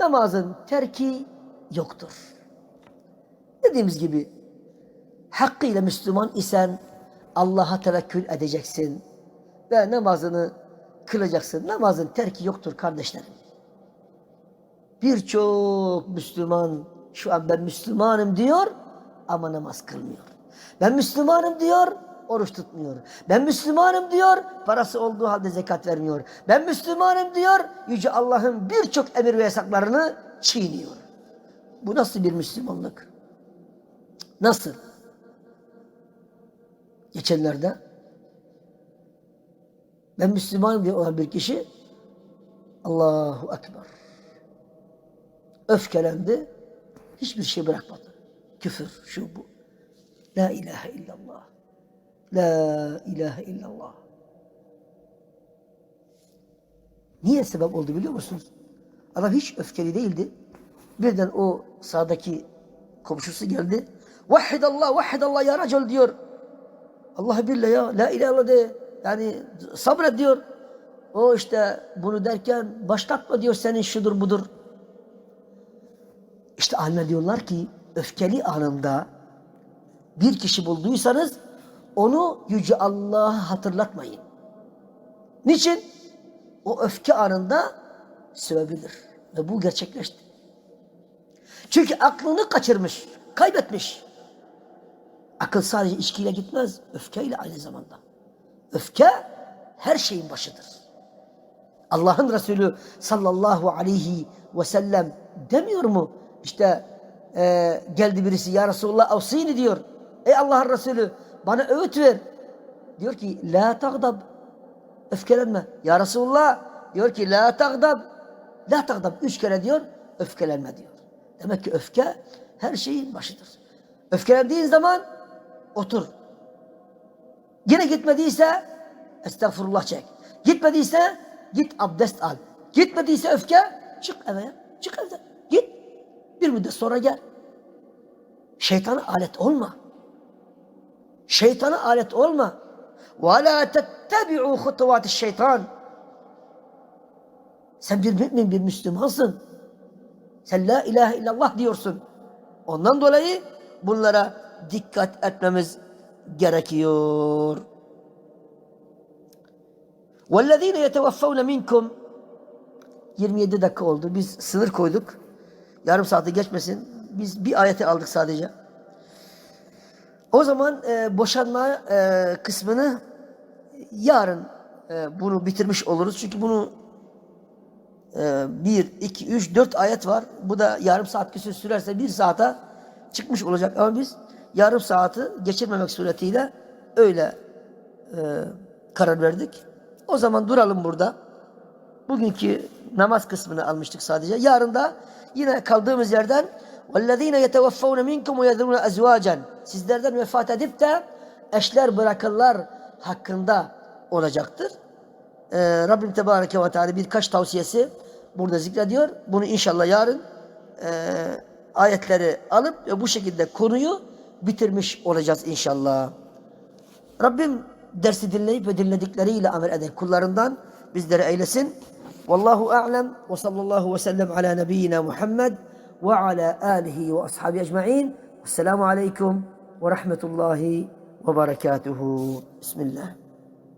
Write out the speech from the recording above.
namazın terki yoktur. Dediğimiz gibi hakkıyla Müslüman isen Allah'a tevekkül edeceksin ve namazını kılacaksın. Namazın terki yoktur kardeşlerim. Birçok Müslüman şu an ben Müslümanım diyor ama namaz kılmıyor. Ben Müslümanım diyor, oruç tutmuyor. Ben Müslümanım diyor, parası olduğu halde zekat vermiyor. Ben Müslümanım diyor, Yüce Allah'ın birçok emir ve yasaklarını çiğniyor. Bu nasıl bir Müslümanlık? Nasıl? Geçenlerde ben Müslümanım diye olan bir kişi Allahu Ekber. Öfkelendi. Hiçbir şey bırakmadı. Küfür, şu bu. La ilahe illallah. La ilahe illallah. Niye sebep oldu biliyor musunuz? Adam hiç öfkeli değildi. Birden o sağdaki komşusu geldi. Vahidallah, vahidallah ya racel diyor. Allah billahi ya, la ilahe illallah de. Yani sabret diyor. O işte bunu derken başlatma diyor senin şudur budur. İşte alimler diyorlar ki öfkeli anında bir kişi bulduysanız onu Yüce Allah'a hatırlatmayın. Niçin? O öfke anında sövebilir. Ve bu gerçekleşti. Çünkü aklını kaçırmış, kaybetmiş. Akıl sadece içkiyle gitmez, öfkeyle aynı zamanda. Öfke her şeyin başıdır. Allah'ın Resulü sallallahu aleyhi ve sellem demiyor mu? İşte e, geldi birisi ya Resulullah avsini diyor. Ey Allah'ın Resulü bana öğüt ver. Diyor ki la tagdab. Öfkelenme. Ya Resulullah diyor ki la tagdab. La tagdab. Üç kere diyor öfkelenme diyor. Demek ki öfke her şeyin başıdır. Öfkelendiğin zaman otur. Yine gitmediyse estağfurullah çek. Gitmediyse git abdest al. Gitmediyse öfke çık eve. Çık evden. Git. Bir müddet sonra gel. Şeytana alet olma. Şeytana alet olma. وَلَا تَتَّبِعُوا خُطُوَاتِ şeytan. Sen bir mümin, bir Müslümansın. Sen la ilahe illallah diyorsun. Ondan dolayı bunlara dikkat etmemiz gerekiyor. وَالَّذ۪ينَ يَتَوَفَّوْنَ مِنْكُمْ 27 dakika oldu. Biz sınır koyduk. Yarım saati geçmesin. Biz bir ayeti aldık sadece. O zaman e, boşanma e, kısmını yarın e, bunu bitirmiş oluruz. Çünkü bunu e, bir, iki, üç, dört ayet var. Bu da yarım saat küsur sürerse bir saate çıkmış olacak. Ama biz yarım saati geçirmemek suretiyle öyle e, karar verdik. O zaman duralım burada. Bugünkü namaz kısmını almıştık sadece. Yarın da yine kaldığımız yerden وَالَّذ۪ينَ يَتَوَفَّوْنَ مِنْكُمْ وَيَذْرُونَ اَزْوَاجًا Sizlerden vefat edip de eşler bırakırlar hakkında olacaktır. Ee, Rabbim Tebareke ve Teala birkaç tavsiyesi burada zikrediyor. Bunu inşallah yarın e, ayetleri alıp ve bu şekilde konuyu bitirmiş olacağız inşallah. Rabbim dersi dinleyip ve dinledikleriyle amel eden kullarından bizleri eylesin. Vallahu a'lem ve sallallahu ve sellem ala nebiyyina Muhammed وعلى آله وأصحابه أجمعين. والسلام عليكم ورحمة الله وبركاته. بسم الله.